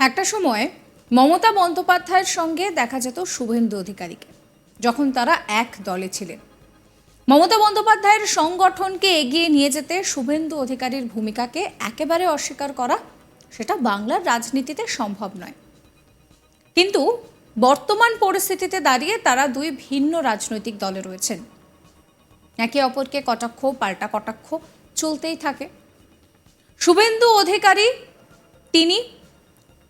একটা সময় মমতা বন্দ্যোপাধ্যায়ের সঙ্গে দেখা যেত শুভেন্দু অধিকারীকে, যখন তারা এক দলে ছিলেন। মমতা বন্দ্যোপাধ্যায়ের সংগঠনকে এগিয়ে নিয়ে যেতে শুভেন্দু অধিকারীর ভূমিকাকে একেবারে অস্বীকার করা সেটা বাংলার রাজনীতিতে সম্ভব নয়। কিন্তু বর্তমান পরিস্থিতিতে দাঁড়িয়ে তারা দুই ভিন্ন রাজনৈতিক দলে রয়েছেন। একে অপরকে কটাক্ষ, পাল্টা কটাক্ষ চলতেই থাকে। শুভেন্দু অধিকারী, তিনি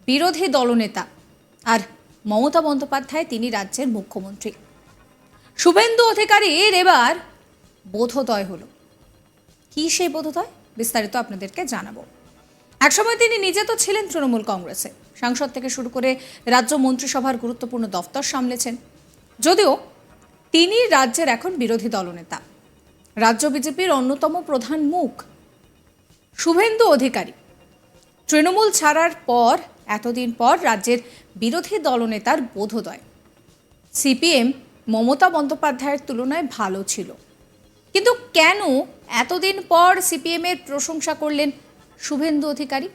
বিরোধী দলনেতা। আর মমতা বন্দ্যোপাধ্যায় তিনি রাজ্যের মুখ্যমন্ত্রী। শুভেন্দু অধিকারীর এবার বোধোদয় হলো। কি সেই বোধোদয়? বিস্তারিত আপনাদেরকে জানাব। একসময় তিনি নিজে তো ছিলেন তৃণমূল কংগ্রেসে। সাংসদ থেকে শুরু করে রাজ্য মন্ত্রিসভার গুরুত্বপূর্ণ দফতর সামলেছেন। যদিও তিনি রাজ্যের এখন বিরোধী দলনেতা। রাজ্য বিজেপির অন্যতম প্রধান মুখ শুভেন্দু অধিকারী। তৃণমূল ছাড়ার পর এতদিন পর রাজ্যের বিরোধী দলনেতার বোধোদয়। সিপিএম মমতা বন্দ্যোপাধ্যায়ের তুলনায় ভালো ছিল। কিন্তু কেন এতদিন পর সিপিএমের প্রশংসা করলেন শুভেন্দু অধিকারী?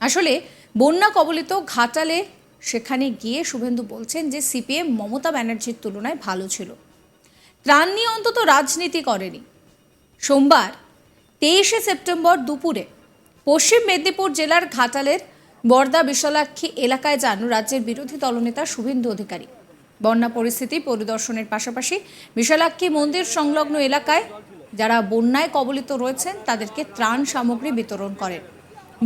আসলে বন্যা কবলিত ঘাটালে সেখানে গিয়ে শুভেন্দু বলছেন যে সিপিএম মমতা ব্যানার্জির তুলনায় ভালো ছিল। ত্রাণ নিয়ে অন্তত রাজনীতি করেনি। সোমবার তেইশে সেপ্টেম্বর দুপুরে পশ্চিম মেদিনীপুর জেলার ঘাটালের বর্দা বিশালাক্ষী এলাকায় যান রাজ্যের বিরোধী দলনেতা শুভেন্দু অধিকারী। বন্যা পরিস্থিতি পরিদর্শনের পাশাপাশি বিশালাক্ষী মন্দির সংলগ্ন এলাকায় যারা বন্যায় কবলিত রয়েছেন, তাদেরকে ত্রাণ সামগ্রী বিতরণ করেন।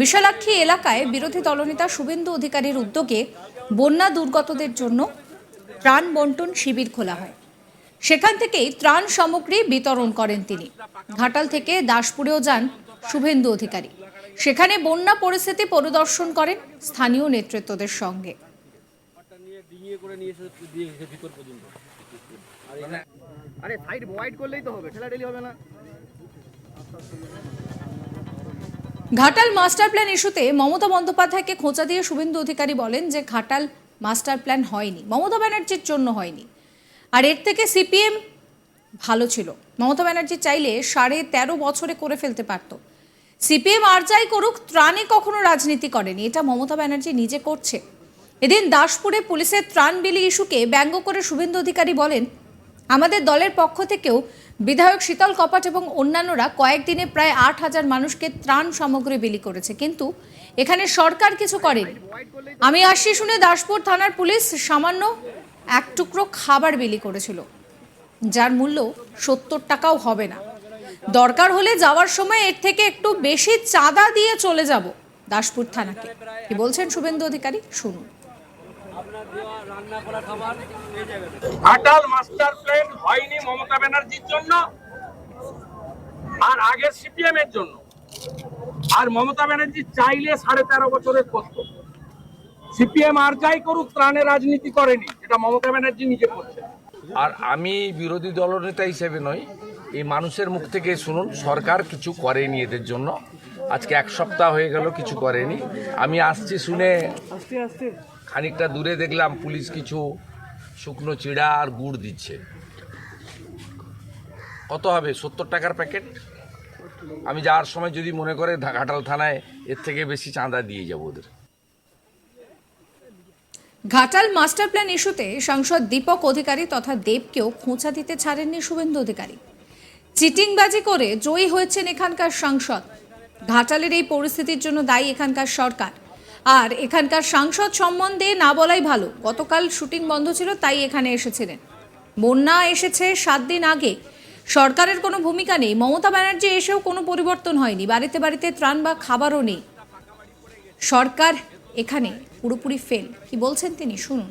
বিশালাক্ষী এলাকায় বিরোধী দলনেতা শুভেন্দু অধিকারীর উদ্যোগে বন্যা দুর্গতদের জন্য ত্রাণ বন্টন শিবির খোলা হয়। সেখান থেকেই ত্রাণ সামগ্রী বিতরণ করেন তিনি। ঘাটাল থেকে দাসপুরেও যান শুভেন্দু অধিকারী। সেখানে বন্যা পরিস্থিতি পরিদর্শন করেন স্থানীয় নেতৃত্বদের সঙ্গে। আরে সাইড ওয়াইড করলেই তো হবে ঠেলাঠেলি হবে না। ঘাটাল মাস্টার প্ল্যান ইস্যুতে মমতা বন্দ্যোপাধ্যায়কে খোঁচা দিয়ে শুভেন্দু অধিকারী বলেন যে ঘাটাল মাস্টার প্ল্যান হয়নি মমতা ব্যানার্জির জন্য হয়নি। আর এর থেকে সিপিএম ভালো ছিল মমতা ব্যানার্জি চাইলে সাড়ে তেরো বছরে করে ফেলতে পারত। সিপিএম আর যাই করুক ত্রাণে কখনো রাজনীতি করেনি। এটা মমতা ব্যানার্জি নিজে করছে। এদিন দাসপুরে পুলিশের ত্রাণ বিলি ইস্যুকে ব্যঙ্গ করে শুভেন্দু অধিকারী বলেন, আমাদের দলের পক্ষ থেকেও বিধায়ক শীতল কপাট এবং অন্যান্যরা কয়েকদিনে প্রায় আট হাজার মানুষকে ত্রাণ সামগ্রী বিলি করেছে। কিন্তু এখানে সরকার কিছু করেনি। আমি আসছি শুনে দাসপুর থানার পুলিশ সামান্য এক টুকরো খাবার বিলি করেছিল। যার মূল্য সত্তর টাকাও হবে না। দরকার হলে যাওয়ার সময় এর থেকে একটু বেশি চাঁদা দিয়ে চলে যাব দাসপুর থানাকে। কি বলছেন শুভেন্দু অধিকারী? শুনুন। আপনার দেওয়া রান্না করা খাবার এই জায়গাটা ঘাটাল মাস্টার প্ল্যান হয়নি মমতা ব্যানার্জির জন্য আর আগের সিপিএম এর জন্য। আর মমতা ব্যানার্জি চাইলে সাড়ে তেরো বছরের করত সিপিএম আর যাই করুক ত্রাণে রাজনীতি করেনি এটা মমতা ব্যানার্জি নিজে করছে আর আমি বিরোধী দলনেতা হিসেবে নই এই মানুষের মুখ থেকে শুনুন, সরকার কিছু করেনি এদের জন্য। আজকে এক সপ্তাহ হয়ে গেল কিছু করেনি। আমি আসছি শুনে খানিকটা দূরে দেখলাম পুলিশ কিছু শুকনো চিড়া আর গুড় দিচ্ছে। কত হবে? সত্তর টাকার প্যাকেট? আমি যাওয়ার সময় যদি মনে করে ঘাটাল থানায় এর থেকে বেশি চাঁদা দিয়ে যাব ওদের। ঘাটাল মাস্টার প্ল্যান ইস্যুতে সাংসদ দীপক অধিকারী তথা দেবকেও খোঁচা দিতে ছাড়েননি শুভেন্দু অধিকারী। চিটিংবাজি করে জয়ী হয়েছেন এখানকার সাংসদ। ঘাটালের এই পরিস্থিতির জন্য দায়ী এখানকার সরকার। আর এখানকার সাংসদ সম্বন্ধে না বলাই ভালো। গতকাল শুটিং বন্ধ ছিল, তাই এখানে এসেছিলেন। বন্যা এসেছে সাত দিন আগে। সরকারের কোনো ভূমিকা নেই। মমতা ব্যানার্জি এসেও কোনো পরিবর্তন হয়নি। বাড়িতে বাড়িতে ত্রাণ বা খাবারও নেই। সরকার এখানে পুরোপুরি ফেল কি বলছেন তিনি? শুনুন।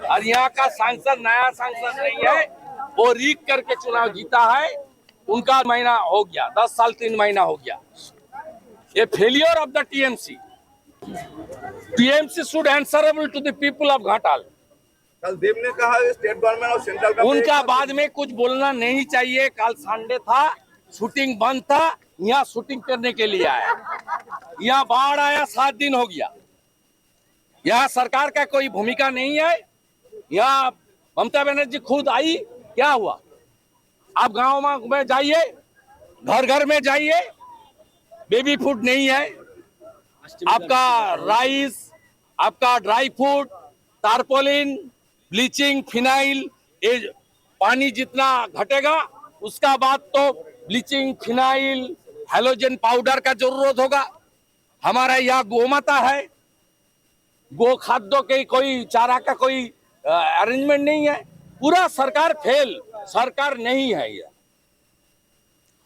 আর ইহা কা সাংসদ, নয়া সাংসদ নেই হ্যায় वो रीक करके चुनाव जीता है उनका महीना हो गया दस साल तीन महीना हो गया। ये failure of the TMC TMC should answerable to the people of Ghatal कल देव ने कहा स्टेट गवर्नमेंट और सेंट्रल उनका बाद में कुछ बोलना नहीं चाहिए। कल संडे था शूटिंग बंद था यहाँ शूटिंग करने के लिए आया। यहाँ बाढ़ आया सात दिन हो गया। यहाँ सरकार का कोई भूमिका नहीं है। यहाँ ममता बनर्जी खुद आई क्या हुआ? आप गाँव में जाइए घर घर में जाइए बेबी फ़ूड नहीं है। आपका राइस आपका dry fruit tarpaulin bleaching phenyl ये पानी जितना घटेगा, उसका बाद तो ब्लीचिंग फिनाइल हेलोजन पाउडर का ज़रूरत होगा। हमारा यहाँ गोमाता है। गो खाद्यों के कोई चारा का कोई अरेंजमेंट नहीं है। पूरा सरकार फेल सरकार नहीं है ये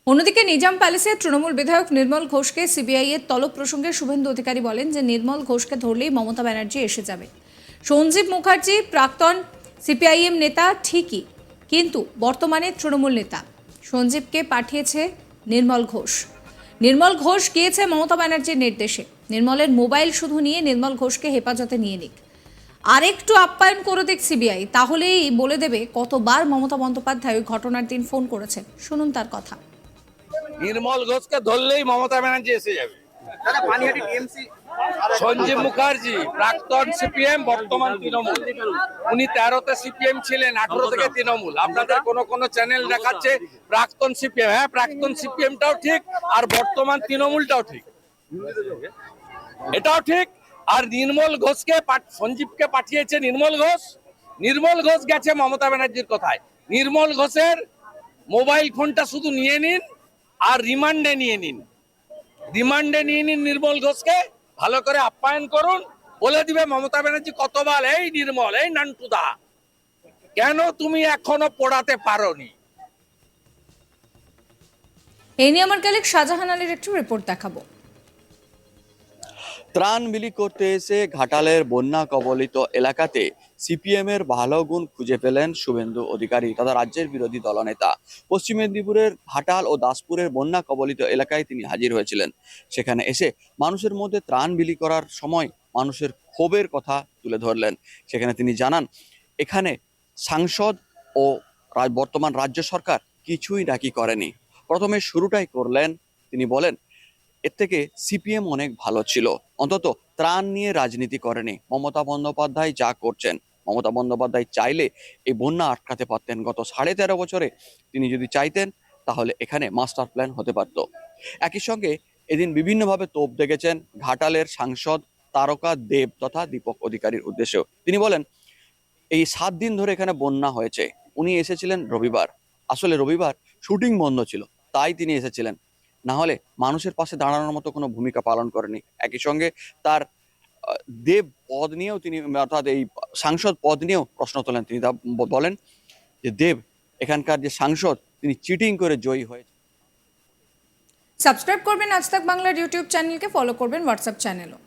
অন্যদিকে নিজাম প্যালেসের তৃণমূল বিধায়ক নির্মল ঘোষকে সিবিআই এর তলব প্রসঙ্গে শুভেন্দু অধিকারী বলেন যে নির্মল ঘোষকে ধরলেই মমতা ব্যানার্জি এসে যাবে সঞ্জীব মুখার্জি প্রাক্তন সিপিআইএম নেতা ঠিকই কিন্তু বর্তমানে তৃণমূল নেতা সঞ্জীবকে পাঠিয়েছে নির্মল ঘোষ নির্মল ঘোষ গিয়েছে মমতা ব্যানার্জির নির্দেশে নির্মলের মোবাইল শুধু নিয়ে নির্মল ঘোষকে হেফাজতে নিয়ে নিক আরেকটু আপ্যায়ন করে দেখ সিবিআই তাহলেই বলে দেবে কতবার মমতা বন্দ্যোপাধ্যায় ওই ঘটনার দিন ফোন করেছেন। শুনুন তার কথা। নির্মল ঘোষকে ধরলেই মমতা ব্যানার্জি এসে যাবে। সঞ্জীব মুখার্জি প্রাক্তন সিপিএম বর্তমান তৃণমূল। উনি তেরোতে সিপিএম ছিলেন আঠারো থেকে তৃণমূল। আপনাদের কোন কোন চ্যানেল দেখাচ্ছে প্রাক্তন সিপিএম। হ্যাঁ প্রাক্তন সিপিএমটাও ঠিক আর বর্তমান তৃণমূলটাও ঠিক। এটাও ঠিক? আর নির্মল ঘোষকে সঞ্জীবকে পাঠিয়েছে নির্মল ঘোষ। নির্মল ঘোষ গেছে মমতা ব্যানার্জির কথায়। নির্মল ঘোষের মোবাইল ফোনটা শুধু নিয়ে নিন আর রিমান্ডে নিয়ে নিন। রিমান্ডে নিয়ে নিন নির্মল ঘোষকে। ভালো করে আপ্যায়ন করুন। বলে দিবে মমতা ব্যানার্জি কতবার, এই নির্মল, এই নান্টুদা, কেন তুমি এখনও পড়াতে পারোনি? এই নিয়ে আমার কালেক শাহজাহান আলীর একটু রিপোর্ট দেখাবো। ত্রাণ বিলি করতে এসে ঘাটালের বন্যা কবলিত এলাকাতে সিপিএম এর ভালো গুণ খুঁজে পেলেন শুভেন্দু অধিকারী, তথা রাজ্যের বিরোধী দলনেতা। পশ্চিম মেদিনীপুরের ঘাটাল ও দাসপুরের বন্যা কবলিত এলাকায় তিনি হাজির হয়েছিলেন। সেখানে এসে মানুষের মধ্যে ত্রাণ বিলি করার সময় মানুষের ক্ষোভের কথা তুলে ধরলেন। সেখানে তিনি জানান, এখানে সাংসদ ও বর্তমান রাজ্য সরকার কিছুই নাকি করেনি। প্রথমে শুরুটাই করলেন। তিনি বলেন এর থেকে সিপিএম অনেক ভালো ছিল। অন্তত ত্রাণ নিয়ে রাজনীতি করেনি। মমতা বন্দ্যোপাধ্যায় যা করছেন। মমতা বন্দ্যোপাধ্যায় চাইলে এই বন্যা আটকাতে পারতেন। গত সাড়ে তেরো বছরে তিনি যদি চাইতেন, তাহলে এখানে মাস্টার প্ল্যান হতে পারত। একই সঙ্গে এদিন বিভিন্নভাবে তোপ দেখেছেন ঘাটালের সাংসদ তারকা দেব তথা দীপক অধিকারীর উদ্দেশ্যেও তিনি বলেন, এই সাত দিন ধরে এখানে বন্যা হয়েছে। উনি এসেছিলেন রবিবার। আসলে রবিবার শুটিং বন্ধ ছিল। তাই তিনি এসেছিলেন। না হলে মানুষের পাশে দাঁড়ানোর মতো কোনো ভূমিকা পালন করেনি। একই সঙ্গে তার দেব পদ নিয়েও তিনি, অর্থাৎ এই সাংসদ পদ নিয়েও প্রশ্ন তোলেন। তিনি তা বলেন যে, দেব, এখানকার যে সাংসদ, তিনি চিটিং করে জয়ী হয়েছে। সাবস্ক্রাইব করবেন আজ তাক বাংলার ইউটিউব চ্যানেলকে, ফলো করবেন হোয়াটসঅ্যাপ চ্যানেলও।